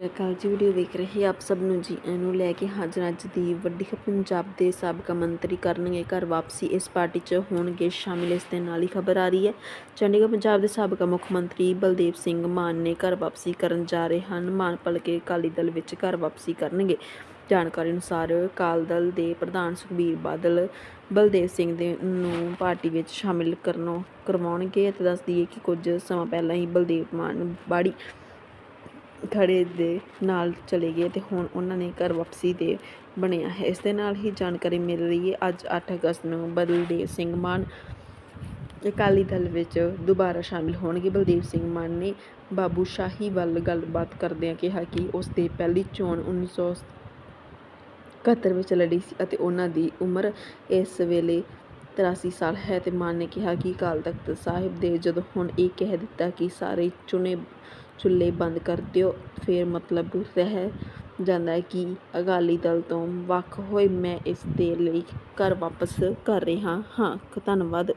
ਅਕਾਲ ਜੀ ਵੀਡੀਓ ਵੇਖ ਰਹੇ ਆਪ ਸਭ ਨੂੰ ਜੀ। ਨੂੰ ਲੈ ਕੇ ਹਾਜ਼ਰ ਅੱਜ ਦੀ ਵੱਡੀ ਖਬਰ, ਪੰਜਾਬ ਦੇ ਸਾਬਕਾ ਮੰਤਰੀ ਕਰਨਗੇ ਘਰ ਵਾਪਸੀ। ਇਸ ਪਾਰਟੀ 'ਚ ਹੋਣਗੇ ਸ਼ਾਮਿਲ। ਇਸ ਦੇ ਨਾਲ ਹੀ ਖਬਰ ਆ ਰਹੀ ਹੈ, ਚੰਡੀਗੜ੍ਹ ਪੰਜਾਬ ਦੇ ਸਾਬਕਾ ਮੁੱਖ ਮੰਤਰੀ ਬਲਦੇਵ ਸਿੰਘ ਮਾਨ ਨੇ ਘਰ ਵਾਪਸੀ ਕਰਨ ਜਾ ਰਹੇ ਹਨ। ਮਾਨ ਭਲਕੇ ਅਕਾਲੀ ਦਲ ਵਿੱਚ ਘਰ ਵਾਪਸੀ ਕਰਨਗੇ। ਜਾਣਕਾਰੀ ਅਨੁਸਾਰ ਅਕਾਲ ਦਲ ਦੇ ਪ੍ਰਧਾਨ ਸੁਖਬੀਰ ਬਾਦਲ, ਬਲਦੇਵ ਸਿੰਘ ਦੇ ਨੂੰ ਪਾਰਟੀ ਵਿੱਚ ਸ਼ਾਮਿਲ ਕਰਨੋਂ ਕਰਵਾਉਣਗੇ। ਅਤੇ ਦੱਸ ਦਈਏ ਕਿ ਕੁਝ ਸਮਾਂ ਪਹਿਲਾਂ ਹੀ ਬਲਦੇਵ ਮਾਨ ਬਾੜੀ ਖੜੇ ਦੇ ਨਾਲ ਚਲੇ ਗਏ ਅਤੇ ਹੁਣ ਉਹਨਾਂ ਨੇ ਘਰ ਵਾਪਸੀ ਦੇ ਬਣਿਆ ਹੈ। ਇਸ ਦੇ ਨਾਲ ਹੀ ਜਾਣਕਾਰੀ ਮਿਲ ਰਹੀ ਹੈ। ਅੱਜ 8 ਅਗਸਤ ਨੂੰ ਬਲਦੇਵ ਸਿੰਘ ਮਾਨ ਅਕਾਲੀ ਦਲ ਵਿੱਚ ਦੁਬਾਰਾ ਸ਼ਾਮਿਲ ਹੋਣਗੇ। ਬਲਦੇਵ ਸਿੰਘ ਮਾਨ ਨੇ ਬਾਬੂ ਸ਼ਾਹੀ ਵੱਲ ਗੱਲਬਾਤ ਕਰਦਿਆਂ ਕਿਹਾ ਕਿ ਉਸ ਦੀ ਪਹਿਲੀ ਚੋਣ 1971 ਵਿੱਚ ਲੜੀ ਸੀ ਅਤੇ ਉਹਨਾਂ ਦੀ ਉਮਰ ਇਸ ਵੇਲੇ 83 ਸਾਲ ਹੈ ਤੇ ਮਾਨ ਨੇ ਕਿਹਾ ਕਿ ਅਕਾਲ ਤਖਤ ਸਾਹਿਬ ਦੇ ਜਦੋਂ ਹੁਣ ਇਹ ਕਹਿ ਦਿੱਤਾ ਕਿ ਸਾਰੇ ਚੁਣੇ ਚੁੱਲ੍ਹੇ ਬੰਦ ਕਰ ਦਿਓ। ਫਿਰ ਮਤਲਬ ਰਹਿ ਜਾਂਦਾ ਹੈ ਕਿ ਅਕਾਲੀ ਦਲ ਤੋਂ ਵੱਖ ਹੋਏ ਮੈਂ ਇਸ ਦੇ ਲਈ ਘਰ ਵਾਪਸ ਕਰ ਰਿਹਾ ਹਾਂ। ਧੰਨਵਾਦ।